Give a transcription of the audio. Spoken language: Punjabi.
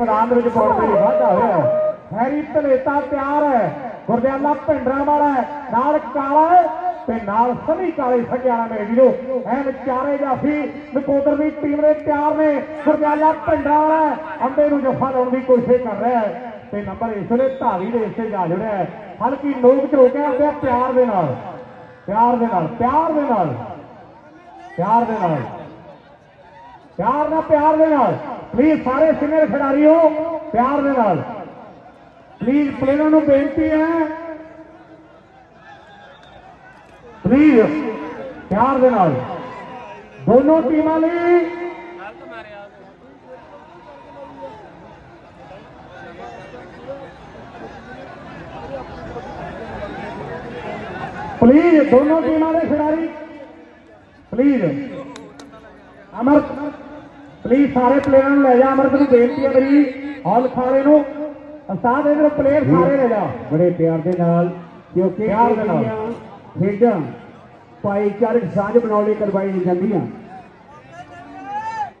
ਮੈਦਾਨ ਵਿੱਚ ਪਾਉਣ ਦੇ ਵਾਧਾ ਹੋਇਆ ਹੈ। ਹੈਰੀ ਤਿਆਰ ਹੈ। ਗੁਰਦਿਆਲਾ ਭਿੰਡਰਾਂ ਵਾਲਾ ਨਾਲ ਕਾਲਾ ਤੇ ਨਾਲ ਸਭੀ ਕਾਲੇ ਸੰਗਿਆਣਾ ਮੇਰੇ ਵੀਰੋ। ਐਨ ਚਾਰੇ ਜਾਫੀ ਨਕੋਦਰ ਦੀ ਟੀਮ ਦੇ ਤਿਆਰ ਨੇ। ਗੁਰਦਿਆਲਾ ਭਿੰਡਰਾਂ ਵਾਲਾ ਹੈ, ਅੰਡੇ ਨੂੰ ਜੱਫਾ ਲਾਉਣ ਦੀ ਕੋਸ਼ਿਸ਼ ਕਰ ਰਿਹਾ ਹੈ। ਤੇ ਨੰਬਰ ਇਸ ਵੇਲੇ ਧਾਰੀ ਦੇ ਹਿੱਸੇ ਜਾ ਜੁੜਿਆ ਹੈ। ਹਲਕੀ ਨੋਕ ਝੋਕ ਕੇ ਆਉਂਦੇ ਆ ਪਿਆਰ ਦੇ ਨਾਲ ਪਿਆਰ ਦੇ ਨਾਲ ਪਿਆਰ ਦੇ ਨਾਲ ਪਿਆਰ ਦੇ ਨਾਲ। ਪਿਆਰ ਨਾਲ, ਪਿਆਰ ਦੇ ਨਾਲ। ਪਲੀਜ਼ ਸਾਰੇ ਸੀਨੀਅਰ ਖਿਡਾਰੀਓ, ਪਿਆਰ ਦੇ ਨਾਲ। ਪਲੀਜ਼ ਪਲੇਅਰਾਂ ਨੂੰ ਬੇਨਤੀ ਹੈ। ਪਲੀਜ਼ ਪਿਆਰ ਦੇ ਨਾਲ। ਦੋਨੋਂ ਟੀਮਾਂ ਲਈ ਪਲੀਜ਼ ਦੋਨੋਂ ਟੀਮਾਂ ਦੇ ਖਿਡਾਰੀ। ਪਲੀਜ਼ ਅਮਰ ਪਲੀਜ਼ ਸਾਰੇ ਪਲੇਅਰਾਂ ਨੂੰ ਲੈ ਜਾ ਅਮਰਤ ਨੂੰ ਬੇਨਤੀ ਹੈ ਮੇਰੀ। ਹਾਲ ਖਾਲੇ ਨੂੰ। ਉਸਤਾਦ ਇਧਰ ਪਲੇਅਰ ਸਾਰੇ ਲੈ ਜਾ। ਬੜੇ ਪਿਆਰ ਦੇ ਨਾਲ ਕਿਉਂਕਿ ਪਿਆਰ ਦੇ ਨਾਲ। ਖੇਡਾਂ ਭਾਈਚਾਰਕ ਸਾਂਝ ਬਣਾਉਣ ਲਈ ਕਰਵਾਈ ਜਾਂਦੀਆਂ।